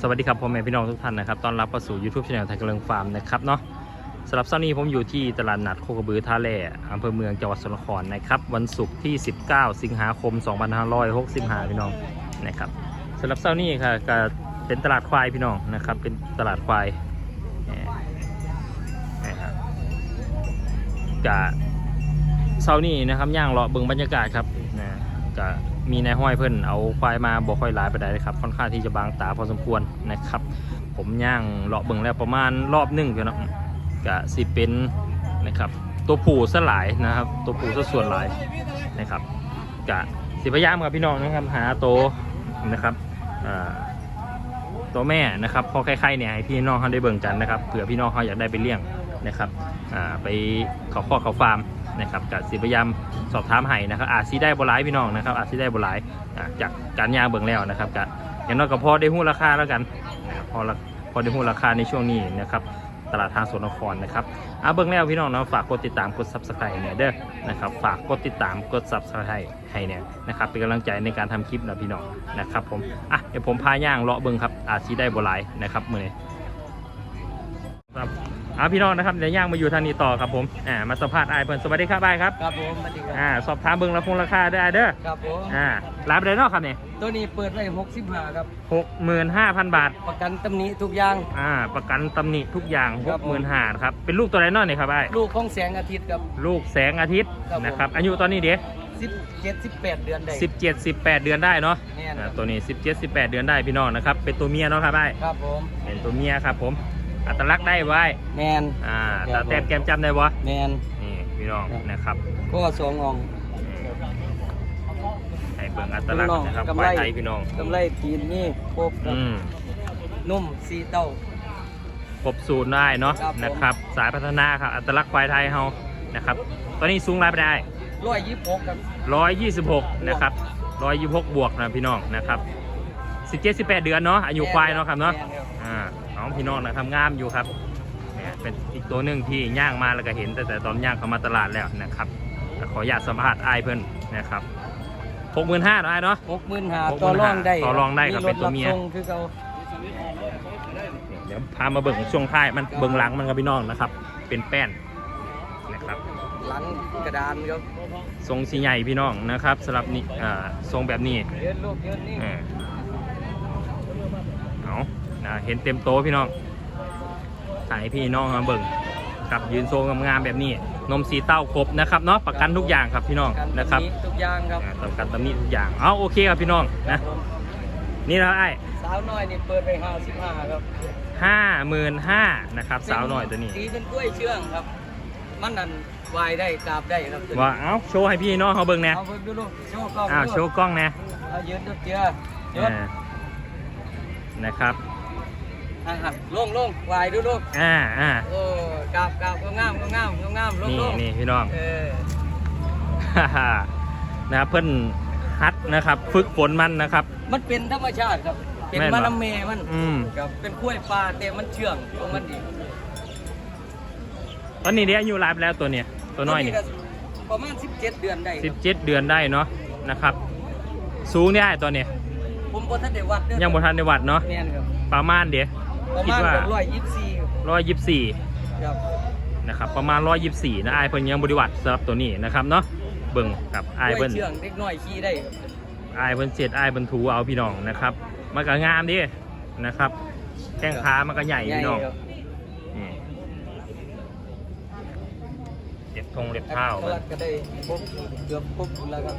สวัสดีครับพ่อแม่พี่น้องทุกท่านนะครับต้อนรับเข้าสู่ YouTube Channel ไทยกระเลงฟาร์มนะครับเนาะสำหรับเช้านี้ผมอยู่ที่ตลาดนัดโคกระบือท่าแร่อำเภอเมืองจังหวัดสกลนครนะครับ วันศุกร์ที่ 19 สิงหาคม 2565พี่น้องนะครับสำหรับเช้านี้ค่ะก็เป็นตลาดควายพี่น้องนะครับ เป็นตลาดควายนี่นะครับกะเช้านี้นะครับย่างเลาะเบิ่งบรรยากาศครับนะกะ มีนายห้อยเพิ่นเอาควายมาบ่ค่อยหลายไปได้ครับค่อนข้างที่จะบางตาพอสมควรนะครับ ผมย่างเลาะเบิ่งแล้วประมาณรอบหนึ่งพี่น้องกะสิเป็นนะครับ ตัวผู้ซะหลายนะครับ ตัวผู้ซะส่วนหลายนะครับกะสิพยายามกับพี่น้องนะครับหาตัวนะครับตัวแม่นะครับพอใครๆเนี่ยให้พี่น้องเขาได้เบิ่งกันนะครับเผื่อพี่น้องเขาอยากได้ไปเลี้ยงนะครับไปเขาข้อเขาฟาร์ม นะครับกะสิพยายามสอบถามให้นะครับอาจสิได้บ่หลายพี่น้องนะครับอาจสิได้บ่หลายจากการย่างเบิ่งแล้วนะครับกะอย่างน้อยก็พอได้หู้ราคาแล้วกันพอพอได้หูราคาในช่วงนี้นะครับตลาดทางสวนนครนะครับอะเบื้องแล้วพี่น้องนะฝากกดติดตามกด subscribe เนี่ยเด้อนะครับฝากกดติดตามกด subscribe ให้เนี่ยนะครับเป็นกำลังใจในการทำคลิปนะพี่น้องนะครับผมอะเดี๋ยวผมพาย่างเลาะเบิ้งครับอาจสีได้บหลายนะครับมือนี้ครับ อะพี่น้องนะครับเดี๋ยวย่างมาอยู่ทางนี้ต่อครับผมอ่ามาสัมภาษณ์ไอ้ายเพิ่นสวัสดีครับไอ้ายครับครับผมสวัสดีคอ่ารับสอบถามเบิ้งราคงราคาได้เด้อครับผมอ่ารับเลยเนาะครับเนี่ยตัวนี้เปิดไว้65ครับ หกหมื่นห้าพันบาทประกันตำหนิทุกอย่าง อ่าประกันตำหนิทุกอย่างคหรักบหผมื่ม นห้าครับเป็นลูกตัวไหนน้อยเนี่ยครับไอ้ลูกของแสงอาทิตย์ครับ ลูกแสงอาทิตย์ครับผม นะครับอายุตอนนี้เด็ก17 18 เดือนได้ สิบเจ็ดสิบแปดเดือนได้เนาะแน่นอ่าครับตัวนี้สิบเจ็ดสิบแปดเดือนได้พี่น้องนะครับเป็นตัวเมียเนาะครับไอ้ครับผม เป็นตัวเมียครับผม อัตลักษณ์ได้ไว้แมนอ่าครัตาบผมแต้มแก้มจำได้บ่แมนนี่พี่น้องครับนะครับก็สองอองอืมให้เบิ่งอัตลักษพี่น้องณ์นะครับกำไว้ไรไทยพี่น้องกำไรตีนนี่ครบครับอืมนุ่มสีเต้าครบสูตรได้เนาะครับผมนะครับ สายพัฒนาครับอัตลักษณ์ควายไทยเฮานะครับตอนนี้สูงรายไปได้126ครับ126นะครับ126บวกนะพี่น้องนะครับ17 18เดือนเนาะอายุควายเนาะครับเนาะ แม่ครับอ่าน้องพี่น้องนะครับงามอยู่ครับเนี่ยเป็นอีกตัวหนึ่งที่ย่างมาแล้วก็เห็น แต่แต่ตอนย่างเข้ามาตลาดแล้วนะครับแต่ขออยากสัมภาษณ์ไอ้ายเพิ่นนะครับ65,000เนาะไอ้ายเนาะ65,000ต่อรองได้ต่อรองได้ครับเป็นตัวเมียรถรับส่งคือเขาเดี๋ยวพามาเบิ่งช่วงท้ายมันเบิ่งหลังมันครับพี่น้องนะครับ เป็นแป้นนะครับหลังกระดานครับทรงสีใหญ่พี่น้องนะครับสำหรับนี่อ่าทรงแบบนี้เยื นลูกเยืนนี่เออเอานะเห็นเต็มโต๊ะพี่น้องถ่ายให้พี่น้องมาเบิ่งครับยืนโซงงามๆแบบนี้ นมสีเต้าครบนะครับเนาะประกันทุกอย่างครับพี่น้องกันนะครับตำหทุกอย่างครับอ่าประกันตำหนี้ทุกอย่างเอาโอเคครับพี่น้องนะนี่นะไอ้สาวน้อยนี่เปิดไป55ครับห้าหมื่นห้านะครับสาวหน่อยตัวนี้สีเป็นกล้วยเชื่องครับ มันนั่นวายได้กราบได้ครับตัวนี้ว่าเอาโชว์ให้พี่น้องเขาเบิ่งแหน่เอาเบิ่งดูลูกโชว์กล้องอ้าวดูโชว์กล้องแหน่เอายืนดูเจียยืนอ่านะครับ อะลงลงวายดูลูกอ่าอ่าโอ้กราบกราบงามงามงามลงนี่ลงนี่พี่น้องเออนะครับเพื่อนฮัดนะครับ ฝึกฝนมันนะครับ มันเป็นธรรมชาติครับ เป็นแม่นบ่มะน้ำเมมันอืมครับเป็นกล้วยปลาแต่มันเชื่องของมันดีตอนนี้เดี๋ยวอายุรายไปแล้วตัวเนี้ยตัวน้อยนี่ก็ประมาณ 17 เดือนได้คสิรับบเจ็ดเดือนได้เนาะนะครับ สูงได้ตัวเนี้ยผมบ่ทันได้วัดเด้อยังบ่ทันในวัดเนาะแม่นครับประมาณเดี๋ยว ประคิดมาณว่า ร้อยยี่สิบสี่ร้อยยี่สิบสี่ครับนะครับประมาณร้อยยี่สิบสี่นะไอายเพิ่นยังบริวัติสำหรับตัวนี้นะครับเนาะเบิ่งกับไอายกล้เพิ่วยนเชื่องเด็กน้อยขี่ได้ครับไอายเพิ่นเจ็ดไอายเพิ่นถูเอาพี่น้องนะครับมันก็งามดินะครับแข้งขามันก็ใหญ่พี่น้องครับนี่เล็บทงเล็บเท้าตลาดก็ได้ปุ๊บเกือบปุ๊บแล้วครับ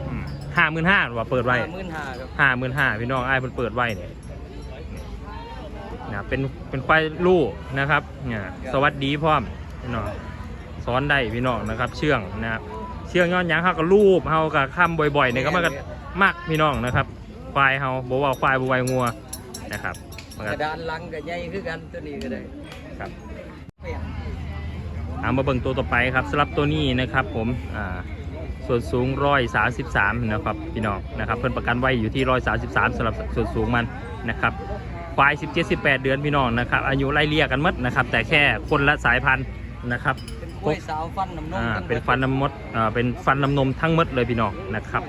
ห้าหมื่นห้าว่าเปิดไว้หมื่นห้าครับห้าหมื่นห้าพี่น้องไอ้ายเพิ่นเปิดไว้เนี่ย นะเป็นเป็นควายลูกนะครับเนี่ยสวัสดีพร้อมพี่น้องสอนได้พี่น้องนะครับ เชื่องนะครับเชื่องย้อนหยังเฮาก็รูปเฮาก็ค้ำบ่อยๆเนี่ยก็มันก็มักพี่น้องนะครับควายเฮาบ่ว่าควายบ่ว่างัวนะครับมันกก็ระดานหลังก็ใหญ่คือกันตัวนี้ก็ได้ครับเปลี่ยนเอามาเบิ่งตัวต่อไปครับสำหรับตัวนี้นะครับผมอ่าส่วนสูงร้อยสาสิบสามนะครับพี่น้องนะครับ เพิ่นประกันไว้อยู่ที่ร้อยสาสิบสามสำหรับส่วนสูงมันนะครับ ควายสิบเจ็ดสิบแปดเดือนพี่น้องนะครับ อายุไล่เลี่ยกันหมดนะครับ แต่แค่คนละสายพันธุ์นะครับเป็นกล้วยสาวฟันน้ำนมอ่าทั้งหมดเป็นฟันน้ำมดอ่าเป็นฟันน้ำนมทั้งหมดเลยพี่น้องนะครับ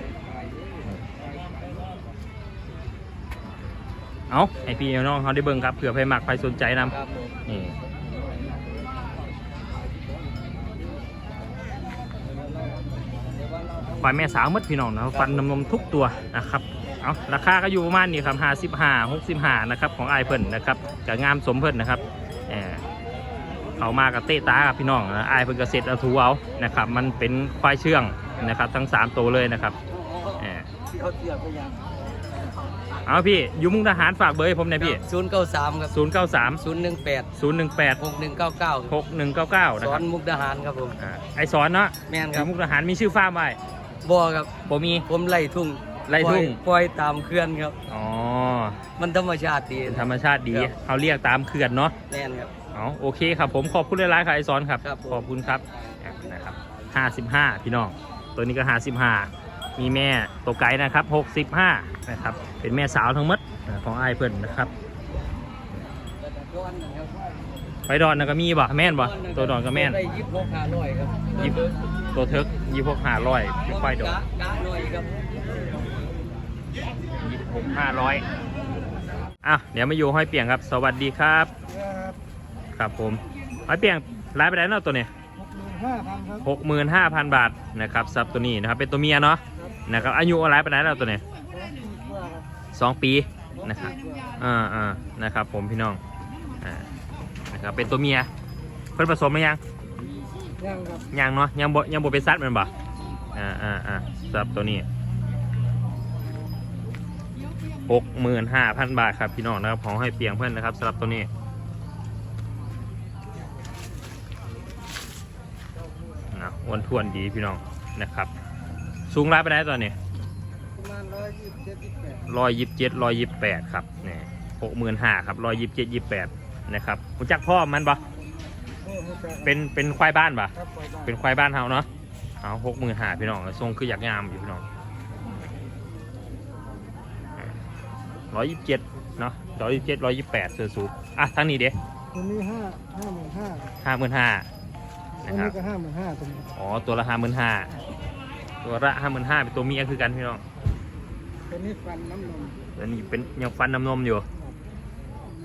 เอาให้พี่น้องเขาได้เบิ่งครับเผื่อใครมักใครสนใจนำครับผมนี่ควายแม่สาวหมดพี่น้องนะฟันนมนมทุกตัวนะครับ เอาราคาก็อยู่ประมาณนี้ครับห้าสิบห้าหกสิบห้านะครับของไอายเพิ่นนะครับกับงามสมเพิ่นนะครับเอ่อเขามากับเตะตากับพี่น้องนะไอายเพิ่นกเกษตรเอาทูเอานะครับมันเป็นควายเชื่องนะครับทั้งสามตัวเลยนะครับเอ่อเขาเสียบไปยังเอาพี่อยู่มุกดาหารฝากเบอร์ให้ผมหน่อยพี่ศูนย์เก้าสามครับศูนย์เก้าสามศูนย์หนึ่งแปดศูนย์หนึ่งแปดหกหนึ่งเก้าเก้าหกหนึ่งเก้าเก้านะสอครับนมุกดาหารครับผมอ่าไอสอนเนาะแม่นอครัยู่บมุกดาหารมีชื่อฟาร์มไว้บ่ครับบ่มีผมไล่ทุ่ง ไล่ทุ่งปอยปล่อยตามเคลื่อนครับ อ๋อ มันธรรมชาติดีเป็นธรรมชาติดีครับเขาเรียกตามเขื่อนเนาะแน่นครับเอาโอเคครับผมขอบคุณหลายๆครับไอสอนครับครับผมขอบคุณครับนะครับห้าสิบห้าพี่น้อง ตัวนี้ก็ห้าสิบห้ามีแม่ตัวไก่นะครับหกสิบห้านะครับ เป็นแม่สาวทั้งหมดนะของไอายเพิ่นนะครับไปดอนนะก็มีบ่แม่นบ่ตัวดอนก็แม่นได้ยิบหกห้าร้อยครับยิบตัวเทิกยี่พกห้าร้อยเป็นควายดอนกะกะ หน่อยครับยี่หกห้าร้อยอะเดี๋ยวมาอยู่ห้อยเปียงครับ สวัสดีครับ ครับผมห้อยเปียงรายไปไหนเนาะตัวเนี้ยห้าพันครับหกหมื่นห้าพันบาทนะครับซับตัวนี้นะครับเป็นตัวเมียเนาะนะครับอายุอะไรไปไหนแล้วตัวเนี้ยสองปีนะครับอ่าอ่านะครับผมพี่น้องอ่านะครับเป็นตัวเมียเพิ่นผสมไหมยังยังครับยังเนาะยังบ่ยังบ่เป็นซัดแมันบ่อ่าอ่าอ่าซับตัวนี้ หกหมื่นห้าพันบาทครับพี่น้องนะครับของให้เปียงเพื่อนนะครับสำหรับตัวนี้นะอ้วนทวนดีพี่น้องนะครับ สูงร้ายไปไหนตัวนี้ประมาณร้อยยี่สิบเจ็ดยี่สิบแปดร้อยยี่สิบเจ็ดร้อยยี่สิบแปดครับนี่หกหมื่นห้าครับร้อยยี่สิบเจ็ดยี่สิบแปดนะครับรู้จักพ่อมันปะเป็นเป็นควายบ้านปะครับปล่อยบ้านเป็นควายบ้านเฮาเนาะเอาหกหมื่นห้าพี่น้องทรงคืออยากงามอยู่พี่น้อง ร้อยยี่สิบเจ็ดเนาะร้อยยี่สิบเจ็ดร้อยยี่สิบแปดเสือสูงอะทางนี้เด้ตัวนี้ห้าห้าหมื่นห้าห้าหมื่นห้าตัวนะครันี้บก็ห้าหมื่นห้าตัวนี้อ๋อตัวละห้าหมื่นห้าตัวละห้าหมื่นห้าเป็นตัวเมียคือกันพี่น้องตัวนี้ฟันน้ำนมแล้วนี่เป็นยังฟันน้ำนมอยู่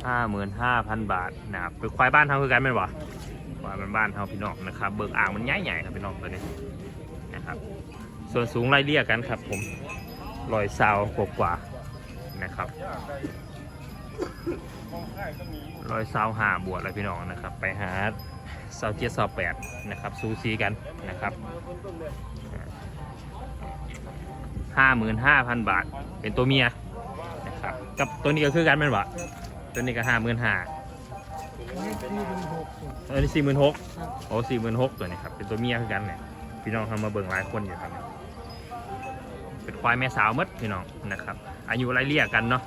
ห้าหมื่นห้าพันบาทนะครับเป็นควายบ้านเฮาคือกันไหมนบ่ควายบ้านๆเฮาพี่น้องนะครับเบิกอ่างมันใหญ่ๆครับพี่น้องตัวนี้นะครับ ส่วนสูงไล่เรียกกันครับผมรอยซาวกว่าาๆ นะครับรอยซาวหาบวชแล้วพี่น้องนะครับ ไปหาเซาเจ็ดเซาแปดนะครับซูซีกันนะครับห้าหมื่นห้าพันบาท เป็นตัวเมียนะครับกับตัวนี้ก็คือกันแม่นบ่ตัวนี้ก็ห้าหมื่นห้าตัวนี้สี่หมื่นหกตัวนี้สี่หมื่นหกโอ้สี่หมื่นหกตัวนี้ครับเป็นตัวเมียคือกันเนี่ยพี่น้องทำมาเบิ่งหลายคนอยู่ครับเป็นควายแม่สาวหมดพี่น้องนะครับ อายุไล่เลี่ยกันเนาะ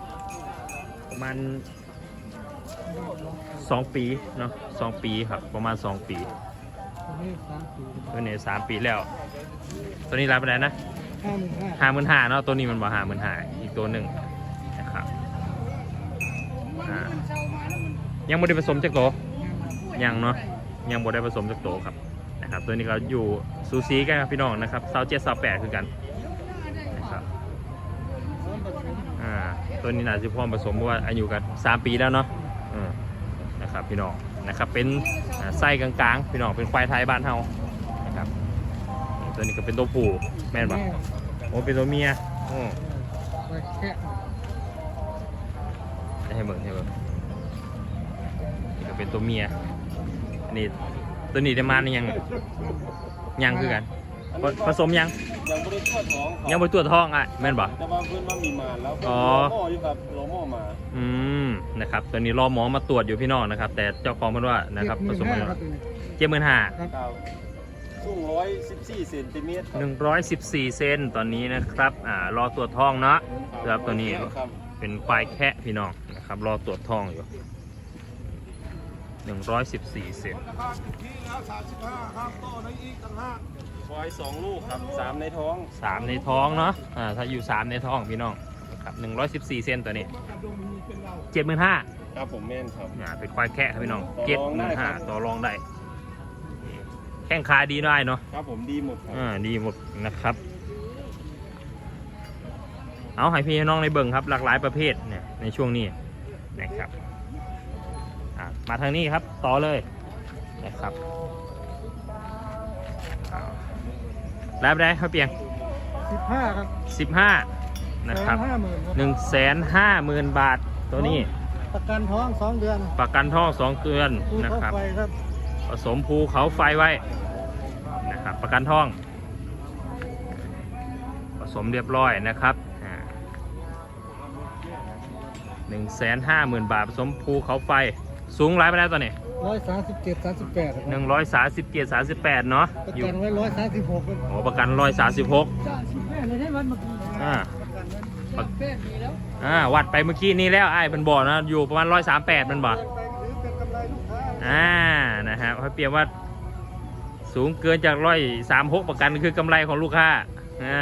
ประมาณสองปีเนาะสองปีครับประมาณสองปีตัวนี้สามปีแล้ว ตัวนี้รับไปไหนนะห้าหมื่นห้าห้าหมื่นห้าเนาะตัวนี้มันบอกห้าหมื่นห้าอีกตัวหนึ่งนะครับยังไม่ได้ผสมจากโตยังเนาะยังบ่ได้ผสมจากโตครับนะครับ ตัวนี้ก็อยู่ซูซีกันครับพี่น้องนะครับเซาเจ็ดเซาแปดคือกันนะครับอ่า ตัวนี้น่าจะพร้อมผสมเพราะว่าอายุกันสามปีแล้วเนาะนะครับพี่น้องนะครับเป็นไส้กลางๆ พี่น้องเป็นควายไทยบ้านเฮานะครับตัวนี้ก็เป็นตัวผู้แม่นปะโอ้เป็นตัวเมียอ้ไปแค่ให้เบิ่งให้เบิ่งนี่ก็เป็นตัวเมียอันนี้ตัวนี้ได้มาในยังยังคือกัน ผผสมยังยังไม่ได้ทอดท้องเขายังบ่ตรวจท้องอะแม่นบ่ แต่ว่าเพื่อนว่ามีมาแล้วอ๋อ รอหม้ออยู่ครับรอหม้อมาอืมนะครับตัวนี้รอหมอมาตรวจอยู่พี่น้องนะครับ แต่เจ้าของมันว่านะครับผสมห้ามาครับตัวนี้เจ็ดหมื่นห้า ครับสูงร้อยสิบสี่เซนติเมตรหนึ่งร้อยสิบสี่เซนตอนนี้นะครับ อ่ารอตรวจท้องเนาะ ครับตัวนี้ ครับเป็นควายแคะพี่น้องนะครับ รอตรวจท้องอยู่หนึ่งร้อยสิบสี่เซน ควายสองลูกครับสามในท้องสามในท้องเนาะอ่าถ้าอยู่สามในท้องพี่น้องนะครับหนึ่งร้อยสิบสี่เซนตัวนี้เจ็ดหมื่นห้าครับผมแม่นครับอ่าเป็นควายแค่ครับพี่น้องต่อเจ็ดรองหได้มื่นครัห้าบต่อรองได้ แข้งขาดีได้เนาะครับผมดีหมดครับอ่าดีหมดนะครับ เอาให้พี่ให้น้องในเบิ่งครับหลากหลายประเภทเนี่ยในช่วงนี้นะครับอะมาทางนี้ครับต่อเลยนะครับ รับได้ครับเปียงสิบห้าครับ15นะครับห้าหมื่น1 5 0 0 0 0 0บาทตัวนี้ ประกันท้องสองเดือน ประกันท่องสองเดือนผู้นะเข้าครับไปครับผสมภูเขาไฟไว้นะครับประกันท่องผสมเรียบร้อยนะครับหนึ่งแสนห้าหมื่นบาทผสมภูเขาไฟสูงร้ายไปแล้วตอนนี้ ร้อยสามสิบเจ็ดสามสิบแปดหนึ่งร้อยสาสิบเกียรสาสิบแปดเนาะประอยู่กันไว้ร้อยสามสิบหกโอ้ประกันร้อยสาสิบหกสามสิบแปดเลยได้วันเมื่อกี้อ่าประกันไว้แปดมีแล้วอ่าวัดไปเมื่อกี้นี้แล้วไอ้เป็นบ่อนะอยู่ประมาณร้อยสามแปดมันบ่ไปถือเป็นกำไรลูกค้าอ่านะฮะเขาเปรียบว่าสูงเกินจากร้อยสามหกประกันคือกำไรของลูกค้าอ่า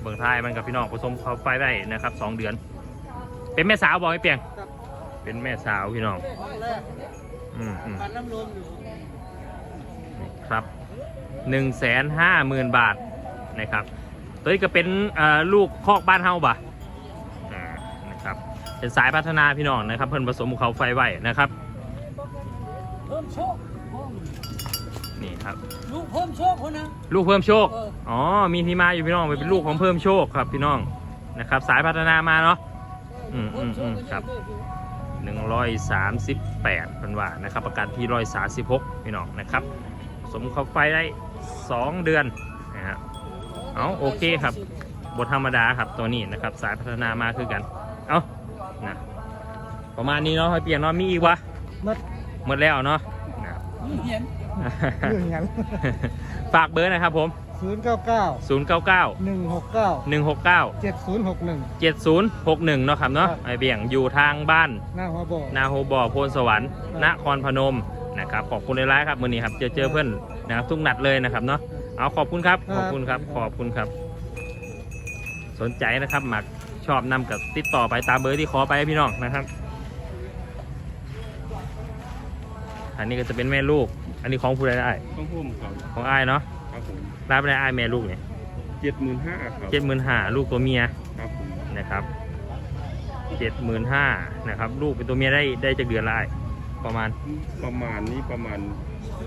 เบิ่งท้ายมันกับพี่น้องผสมเขาไฟได้นะครับสองเดือน เป็นแม่สาวบอกให้เปียง เป็นแม่สาวพี่น้องห้องแรกอืมอืมปันน้ำลมอยู่ครับหนึ่งแสนห้าหมื่นบาทนะครับ ตัวนี้ก็เป็นเอ่อลูกคอกบ้านเฮาบ่ะอ่านะครับ เป็นสายพัฒนาพี่น้องนะครับ เพิ่นผสมเขาไฟไว้นะครับเพิ่มโชคนี่ครับ ลูกเพิ่มโชคคนนะลูกเพิ่มโชคเอออ๋อ มีที่มาอยู่พี่น้องเป็นลูกของเพิ่มโชคครับพี่น้องนะครับ สายพัฒนามาเนาะ อืมอืมอืมครับ หนึ่งร้อยสามสิบแปดเป็นว่านะครับ ประกันที่ร้อยสาสิบหกพี่น้องนะครับ สมเข้าไฟได้สองเดือนนะครับเอาโอเคครับบทธรรมดาครับตัวนี้นะครับ สายพัฒนามาคือกัน เอานะประมาณนี้เนาะให้เปลี่ยนเนาะมีอีกวะมัดหมดแล้วเนาะนะครับเห็นเรื่องงั้น ฝากเบอร์นะครับผม ศูนย์เก้าเก้า099 หนึ่งหกเก้า169 เจ็ดศูนย์หกหนึ่ง 7061เนาะครับเนาะครับ ไอเบี่ยงอยู่ทางบ้าน หน้าหัวบ่อ นาโฮบอโพนสวรรค์ครับนครพนมนะครับขอบคุณในไลฟ์ครับมือนี้ครับเจอเจอเพื่อนนะครับทุกนัดเลยนะครับเนาะเอาขอบคุณครับขอบคุณครับขอบคุณครับ สนใจนะครับหมักชอบนำกับติดต่อไปตามเบอร์ที่ขอไปให้พี่น้องนะครับ อันนี้ก็จะเป็นแม่ลูก อันนี้ของผู้ใดได้ต้องพุ่มครับของอ้ายเนาะค รับผมรับได้อ้ายแม่ลูกเนี่ยเจ็ดหมื่นห้าครับเจ็ดหมื่นห้าลูกตัวเมียครับผมนะครับเจ็ดหมื่นห้านะครับ ลูกเป็นตัวเมียได้ได้จากเดือนละอ้ายประมาณประมาณนี้ประมาณ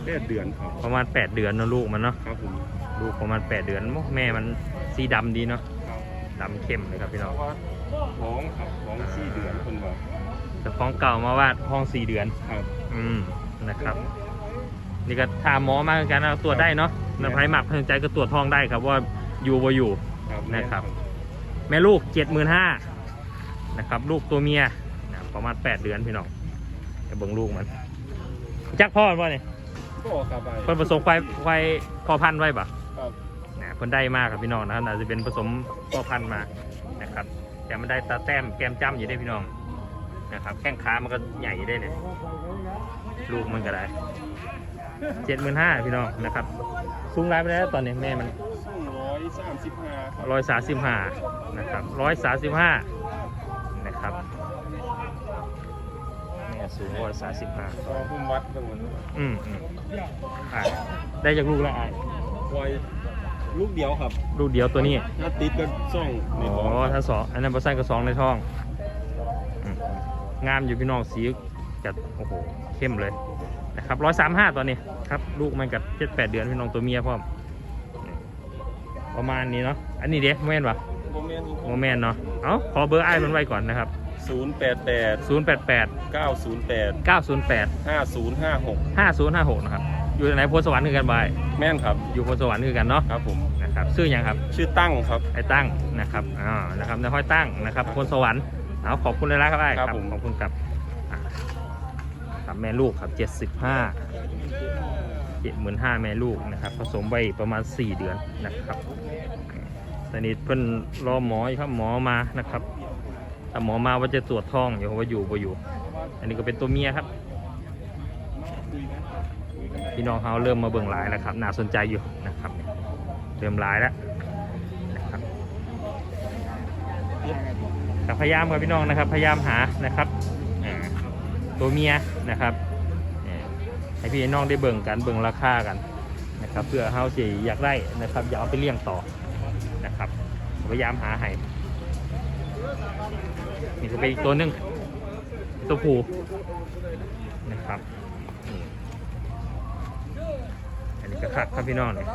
แค่เดือนครับประมาณ8เดือนเนอะลูกมันเนาะครับผมลูกประมาณ8เดือนโอ้แม่มันสีดำดีเนาะครับดำเข้มเลยครับพี่น้องว่าท้องครับท้องสี่เดือนคนว่าแต่ฟ้องเก่ามาว่าห้อง4เดือน ครับ อืมนะครับ นี่ก็ถามหมอมาเหมือนกันนะตรวจได้เนาะ นภัยหมักพยใจก็ตรวจท้องได้ครับว่าอยู่บ่อยู่ครับนะครับ แม่ลูก75,000นะครับ ลูกตัวเมียนะประมาณ8เดือนพี่น้องไปเบิ่งลูกมันจักพ่อมันว่าเนี่ยก็ครับไปเพิ่นผสมควายควายพ่อพันธุ์ไว้ปะครับนะเพิ่นได้มากครับพี่น้องนะครับอาจจะเป็นผสมพ่อพันธุ์มานะครับแต่มันได้ตาแต้มแก้มจ้ำอยู่ได้พี่น้อง นะครับแข้งขามันก็ใหญ่ได้เนี่ยลูกมันก็ได้เจ็ดหมื่นห้าพี่น้องนะครับสูงรายไปแล้วตอนนี้แม่มันร้อยสามสิบห้าครับร้อยสาสิบห้านะครับร้อยสาสิบห้านะครับแม่สูงร้อยสาสิบห้าก็พุ่มวัดตรงนั้นอืมอืมอะได้จากลูกแล้วอะไว้ลูกเดียวครับ ลูกเดียวตัวนี้ถ้าติดก็ซ่องในอ๋ท้องอทั้งสองอันนั้นประสันกับสองในท้องอืม งามอยู่พี่น้องสีจัดโอ้โหเข้มเลยนะครับร้อยสามห้าตอนนี้ครับลูกมันกับเจ็ดแปดเดือนพี่น้องตัวเมียพร้อมอืมประมาณนี้เนาะอันนี้เด็กโมเมนปะโมเมนต์โมเมนเนาะเอาขอเบอร์ไอ้ายมันไว้ก่อนนะครับศูนย์แปดแปดศูนย์แปดแปดเก้าศูนย์แปดเก้าศูนย์แปดห้าศูนย์ห้าหกห้าศูนย์ห้าหกนะครับอยู่ไหนโพธิ์สวรรค์คือกันบายแม่นครับอยู่โพธิ์สวรรค์คือกันเนาะครับผมนะครับชื่อหยังครับชื่อตั้งครับไอ้ตั้งนะครับอ่านะครับในห้อยตั้งนะครับพลสวรรค์ เอาขอบคุณเลยนะครับไอ้ครับผม ขอบคุณครับอะครับแม่ลูกครับเจ็ดสิบห้าเจ็ดหมื่นห้าแม่ลูกนะครับ ผสมไว้ประมาณสี่เดือนนะครับตอนนี้เพิ่นรอหมออยู่ครับหมอมานะครับแต่หมอมาว่าจะตรวจท้องอยู่ว่าอยู่บ่อยู่ อันนี้ก็เป็นตัวเมียครับ พี่น้องเขาเริ่มมาเบิ่งหลายแล้วครับน่าสนใจอยู่นะครับ เริ่มหลายแล้วนะครับ แต่พยายามครับพี่น้องนะครับ พยายามหานะครับตัวเมียนะครับให้พี่น้องได้เบิ่งกันเบิ่งราคากันนะครับ เพื่อเฮาสิอยากได้นะครับ อย่าเอาไปเลี้ยงต่อนะครับ พยายามหาให้นี่ก็เป็นอีกตัวหนึ่งตัวผูนะครับอันนี้ก็คักครับพี่น้องเนี่ย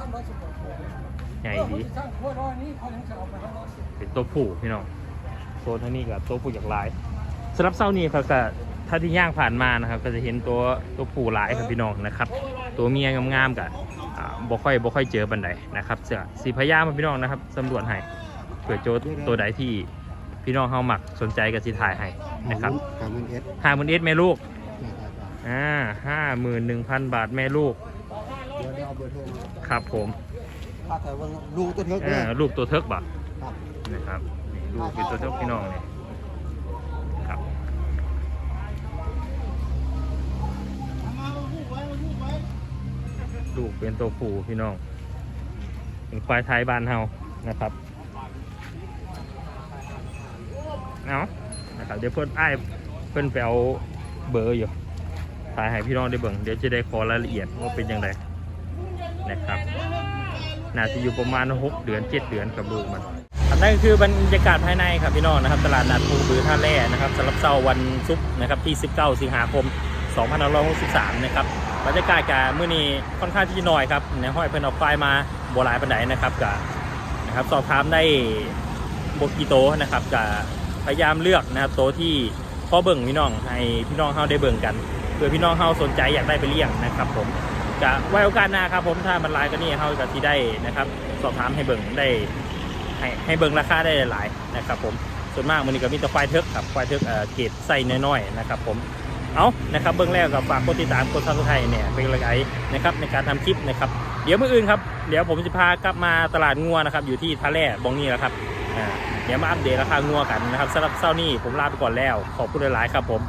ใหญ่ดีเป็นตัวผู้พี่น้อง โซนทางนี้กับตัวผู้จากหลายสำหรับเส้านี้ครับก็ถ้าที่ย่างผ่านมานะครับ ก็จะเห็นตัวตัวผู้หลายครับพี่น้องนะครับ ตัวเมียงามๆกับอ่าบ่ค่อยบ่ค่อยเจอบันไดนะครับเสือสีพยายามครับพี่น้องนะครับสำรวจให้เผื่อโจทย์ตัวใดที่พี่น้องเฮาหมักสนใจกับสีถ่ายให้นะครับหาเงินเอสห้าหมื่นเอสแม่ลูกได้ได้ได้อ่าห้าหมื่นหนึ่งพันบาทแม่ลูกเดี๋ยวเดี๋ยวเอาเบอร์โทรมาครับผมถ้าแต่ว่าลูกตัวเทิกอ่าเนี่ยลูกตัวเทิกบ่ครับนะครับ นี่ลูกเป็นตัวเทิกพี่น้องเนี่ยครับลูกเป็นตัวผู้พี่น้อง เป็นควายไทยบ้านเฮานะครับเอานะครับเดี๋ยวเพื่อนอ้เพื่อนไปเอาเบอร์อยู่ถ่ายให้พี่น้องได้เบิ่งเดี๋ยวจะได้ขอรายละเอียดว่าเป็นยังไงนะครับน่าจะอยู่ประมาณ6เดือน7เดือนกับลูกมันันนั้นคือบรรยากาศภายในครับพี่น้องนะครับตลาดนัดภูบือท่าแร่นะครับสำหรับเสาร์วันศุกร์นะครับที่ 19 สิงหาคม 2563 นะครับบรรยากาศกับมื้อนี้ค่อนข้างที่จะน้อยครับในห้อยเพิ่นเอาไฟมาโบราณปันไดนะครับกับนะครับสอบถามได้โบกีโตนะครับกับพยายามเลือกนะครับโตที่พ่อเบิ่งพี่น้องให้พี่น้องเฮาได้เบิ่งกันเพื่อพี่น้องเฮาสนใจอยากได้ไปเลี้ยงนะครับ ผมจะไว้โอกาสหน้าครับผมถ้ามันลายก็นี่เฮาก็สิได้นะครับ สอบถามให้เบิ่งได้ ให้ให้เบิ่งราคาได้หลายๆนะครับผมส่วนมากมันนี้ก็มีแต่ควายเทิกครับควายเทิกเอ่อเกรดไส้น้อยๆนะครับผมเอานะครับเบื้องแรกกับฝากกดติดตามกดซับสไครต์เนี่ยเป็นกำลังใจนะครับในการทำคลิปนะครับเดี๋ยวเมื่ออื่นครับเดี๋ยวผมจะพากลับมาตลาดงัวนะครับอยู่ที่ท่าแร่บองนี่แหละครับเดี๋ยวมาอัปเดตราคางัวกันนะครับสำหรับเช้านี้ผมลาไปก่อนแล้วขอบคุณหลายๆครับผม